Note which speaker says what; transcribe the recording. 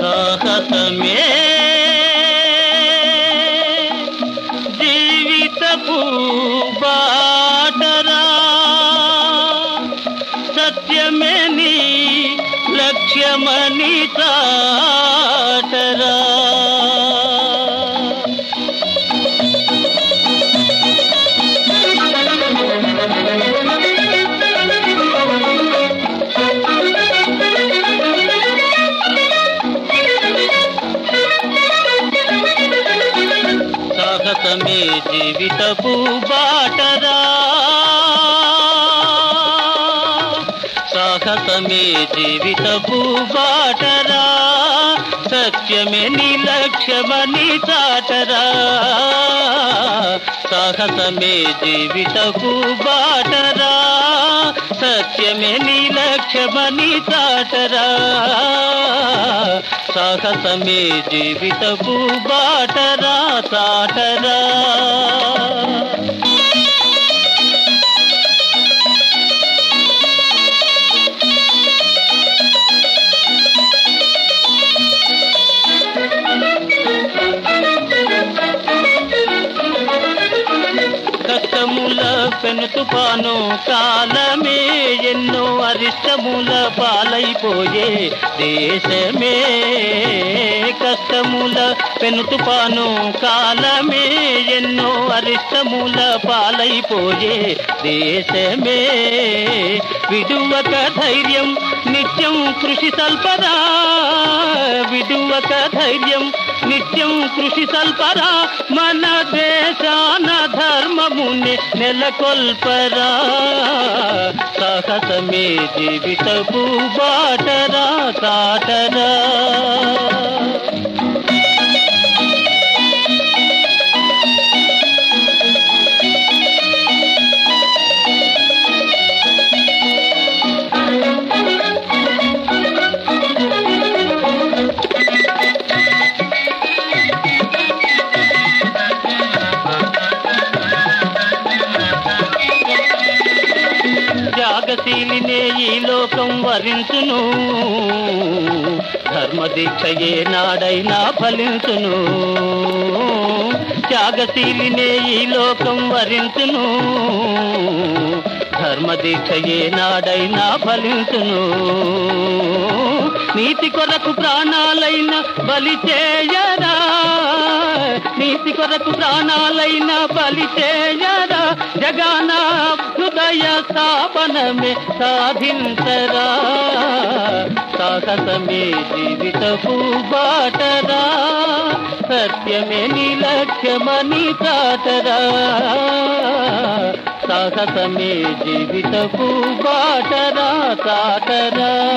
Speaker 1: సాహసమే జీవితపు బాటరా. సత్యమే నీ లక్ష్యమని చాటరా సాహసమే జీవితపు బాటరా. సాహసమే జీవితపు బాటరా. సత్యమే నిలక్ష్యమని చాటరా. సాహసమే జీవితపు బాటరా. సత్యమే నిలక్ష్యమని చాటరా. సాహసమే జీవితపు బాటరా తాటరా తుఫాను తుఫాను కాలమే ఎన్నో అరిష్టముల పాలైపోయే దేశమే. కష్టముల పెను తుఫాను కాలమే ఎన్నో అరిష్టముల పాలైపోయే దేశమే. విడువక ధైర్యం నిత్యం కృషి సల్పదా. విడువక ధైర్యం నిత్యం కృషి సల్పరా మన దేశాన నెలకొల్పరా సాహసమే జీవితపు బాటరా తాటరా త్యాగశీలినే ఈ లోకం వరించును. ధర్మదీక్షయే నాడైనా ఫలించును. త్యాగశీలినే ఈ లోకం వరించును. ధర్మదీక్షయే నాడైనా ఫలించును. నీతి కొరకు ప్రాణాలైన బలి చేయరా. నీతి కొరకు ప్రాణాలైన బలి చేయరా. జగానా హృదయ స్థాపనమే సాధించరా. సాహసమే జీవితపు బాటరా. సత్యమే నిలక్ష్యమని చాటరా సాహసమే జీవితపు బాటరా చాటరా